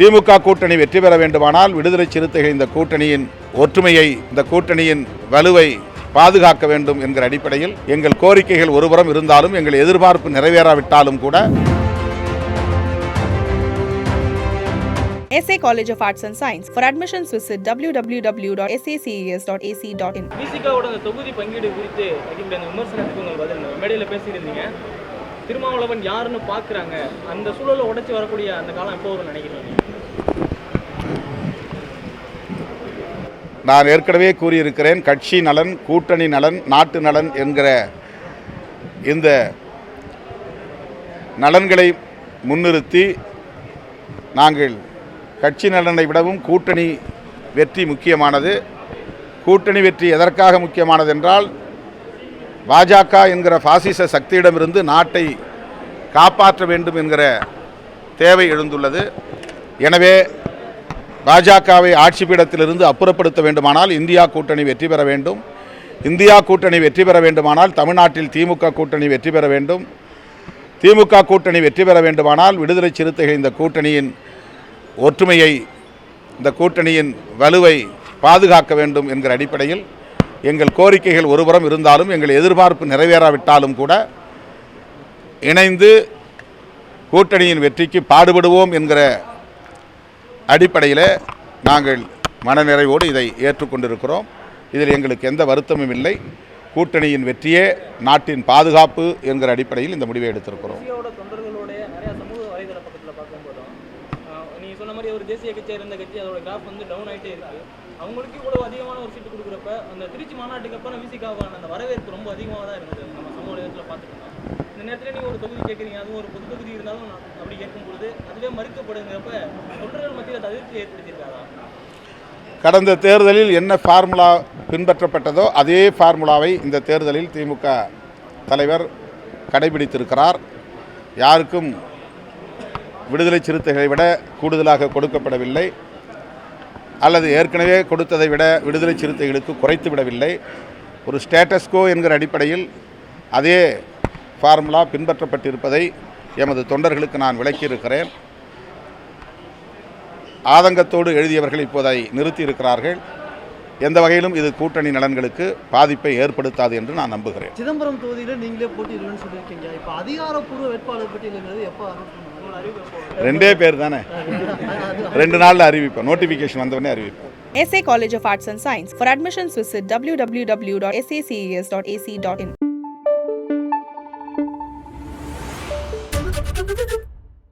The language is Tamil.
திமுக கூட்டணி வெற்றி பெற வேண்டுமானால் விடுதலை சிறுத்தைகள் இந்த கூட்டணியின் ஒற்றுமையை இந்த கூட்டணியின் வலுவை பாதுகாக்க வேண்டும் என்கிற அடிப்படையில் எங்கள் கோரிக்கைகள் ஒருபுறம் இருந்தாலும் எங்கள் எதிர்பார்ப்பு நிறைவேறாவிட்டாலும் கூட SA College of Arts and Science. For admissions, visit www.saces.ac.in. விசிகாவோட அந்த தொகுதி பங்கீடு குறித்து அந்த விமர்சனத்துக்கு உங்கள் பதில் மேடையில் பேசியிருந்தீங்க திருமாவளவன் யாருன்னு பார்க்குறாங்க அந்த சூழலை உடைச்சி வரக்கூடிய அந்த காலம் எப்போ நினைக்கிறீங்க நான் ஏற்கனவே கூறியிருக்கிறேன் கட்சி நலன் கூட்டணி நலன் நாட்டு நலன் என்கிற இந்த நலன்களை முன்னிறுத்தி நாங்கள் கட்சி நலனை விடவும் கூட்டணி வெற்றி முக்கியமானது. கூட்டணி வெற்றி எதற்காக முக்கியமானது என்றால் பாஜக என்கிற பாசிச சக்தியிடமிருந்து நாட்டை காப்பாற்ற வேண்டும் என்கிற தேவை எழுந்துள்ளது. எனவே பாஜகவை ஆட்சி பீடத்திலிருந்து அப்புறப்படுத்த வேண்டுமானால் இந்தியா கூட்டணி வெற்றி பெற வேண்டும். இந்தியா கூட்டணி வெற்றி பெற வேண்டுமானால் தமிழ்நாட்டில் திமுக கூட்டணி வெற்றி பெற வேண்டும். திமுக கூட்டணி வெற்றி பெற வேண்டுமானால் விடுதலை சிறுத்தைகள் இந்த கூட்டணியின் ஒற்றுமையை இந்த கூட்டணியின் வலுவை பாதுகாக்க வேண்டும் என்கிற அடிப்படையில் எங்கள் கோரிக்கைகள் ஒருபுறம் இருந்தாலும் எங்கள் எதிர்பார்ப்பு நிறைவேறாவிட்டாலும் கூட இணைந்து கூட்டணியின் வெற்றிக்கு பாடுபடுவோம் என்கிற அடிப்படையில் நாங்கள் மனநிறைவோடு இதை ஏற்றுக்கொண்டிருக்கிறோம். இதில் எங்களுக்கு எந்த வருத்தமும் இல்லை. கூட்டணியின் வெற்றியே நாட்டின் பாதுகாப்பு என்கிற அடிப்படையில் இந்த முடிவை எடுத்திருக்கிறோம். ஒரு தேசிய கட்சியாக இருந்த கட்சி அதோட கிராஃப் வந்து டவுன் ஆகிட்டே இருக்கு. அவங்களுக்கு இவ்வளோ அதிகமான ஒரு சீட்டு கொடுக்குறப்ப அந்த திருச்சி மாநாட்டுக்கு அப்புறம் விசிகாவான அந்த வரவேற்பு ரொம்ப அதிகமாக தான் இருந்தது. நம்ம சமூக நேரத்தில் பார்த்துருக்கோம் இந்த நேரத்தில் நீங்கள் ஒரு தொகுதி கேட்குறீங்க அதுவும் ஒரு பொது தொகுதி இருந்தாலும் அப்படி கேட்கும் பொழுது அதுவே மறுக்கப்படுங்கிறப்ப தொண்டர்கள் மத்தியில் அது அதிர்ச்சி ஏற்படுத்தியிருக்காதா? கடந்த தேர்தலில் என்ன ஃபார்முலா பின்பற்றப்பட்டதோ அதே ஃபார்முலாவை இந்த தேர்தலில் திமுக தலைவர் கடைபிடித்திருக்கிறார். யாருக்கும் விடுதலை சிறுத்தைகளை விட கூடுதலாக கொடுக்கப்படவில்லை. அல்லது ஏற்கனவே கொடுத்ததை விட விடுதலை சிறுத்தைகளுக்கு குறைத்து விடவில்லை. ஒரு ஸ்டேட்டஸ்கோ என்கிற அடிப்படையில் அதே ஃபார்முலா பின்பற்றப்பட்டிருப்பதை எமது தொண்டர்களுக்கு நான் விளக்கியிருக்கிறேன். ஆதங்கத்தோடு எழுதியவர்கள் இப்போதை நிறுத்தியிருக்கிறார்கள். எந்த வகையிலும் இது கூட்டணி நலன்களுக்கு பாதிப்பை ஏற்படுத்தாது என்று நான் நம்புகிறேன். சிதம்பரம் தொகுதியில நீங்களே போட்டியிடுவேன்னு சொல்லியிருக்கீங்க. இப்போ அதிகாரப்பூர்வ வேட்பாளர் பட்டியலுங்கிறது எப்போ அறிவிப்பு ரெண்டே பேர் தானே? ரெண்டு நாளில் அறிவிப்பேன் நோட்டிஃபிகேஷன் வந்தவொடனே அறிவிப்பேன் SA College of Arts and Science. For admissions, visit www.saces.ac.in.